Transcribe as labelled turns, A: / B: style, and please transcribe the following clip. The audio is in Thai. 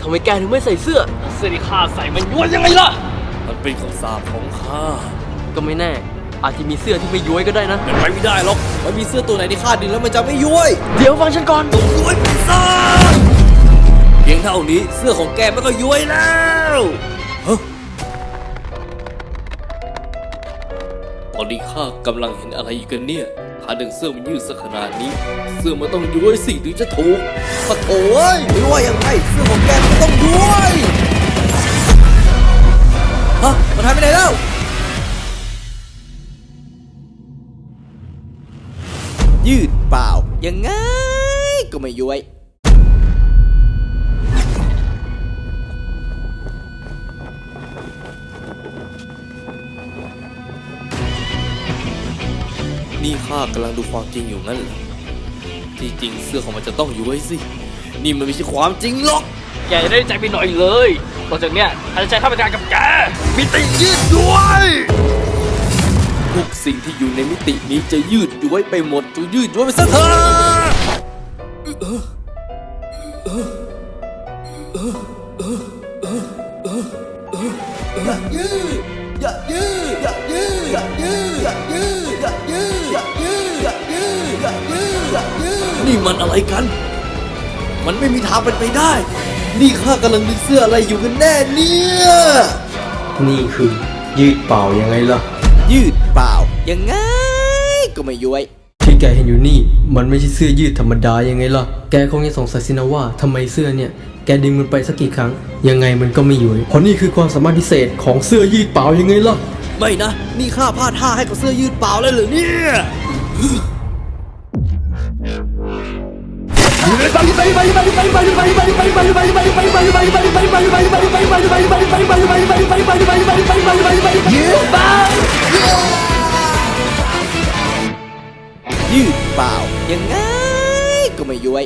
A: ทำไมแกถึงไม่ใส่เสื้อ
B: เสื้อที่ข้าใส่มันย้วนยังไงล่ะ
C: มันเป็นคำสาปของข้า
A: ก็ไม่แน่ อาจจะมีเสื้อที่ไม่ย้วยก็ได้นะ
C: เป็นไปไม่ได้หรอก มันมีเสื้อตัวไหนที่ข้าดึงแล้วมันจะไม่ย้วย
A: เดี๋ยวฟังฉันก่อน
C: ย้วยปีศาจเพียงเท่านี้เสื้อของแกมันก็ย้วยแล้วฮะตอนนี้ข้ากำลังเห็นอะไรอยู่กันเนี่ย ข้าดึงเสื้อมันยืดสักขนาดนี้ เสื้อมันต้องย้วยสิถึงจะถูกปะโถ่เอ้ยไม่ว่ายังไงเสื้อของแกมันต้องย้วยฮะมันหายไปไหนแล้วยืดเปล่ายังไงก็ไม่ย้วย นี่ข้ากำลังดูความจริงอยู่งั้นเหรอที่จริงเสื้อของมันจะต้องย้วยสิ นี่มันไม่ใช่ความจริงหรอก
B: แกจะได้ใจไปหน่อยเลยต่อจากเนี้ยข้าจะใช้ข้าราชการกับแกมีติยืดด้วย
C: ทุกสิ่งที่อยู่ในมิตินี้จะยืดย้วยไปหมดจะยืดย้วยไปซะเถอะอย่ายืดอย่ายืดอย่ายืดอย่ายืดอย่ายืด นี่มันอะไรกัน มันไม่มีทางเป็นไปได้ นี่ข้ากำลังดึงเสื้ออะไรอยู่กันแน่เนี่ย
A: นี่คือยืดเปล่ายังไงล่ะ
C: ยืดเปล่ายังไง ก็ไม่ย้วย
A: ที่แกเห็นอยู่นี่ มันไม่ใช่เสื้อยืดธรรมดายังไงล่ะ แกคงจะสงสัยสินะว่าทำไมเสื้อเนี่ย แกดึงมันไปสักกี่ครั้ง ยังไงมันก็ไม่อยู่เพราะนี่คือความสามารถพิเศษของเสื้อยืดเปล่ายังไงล่ะ
C: ไม่นะ นี่ข้าพลาดท่าให้กับเสื้อยืดเปล่าเลยเหรือเนี่ย ยืดเปล่ายังไงก็ไม่ย้วย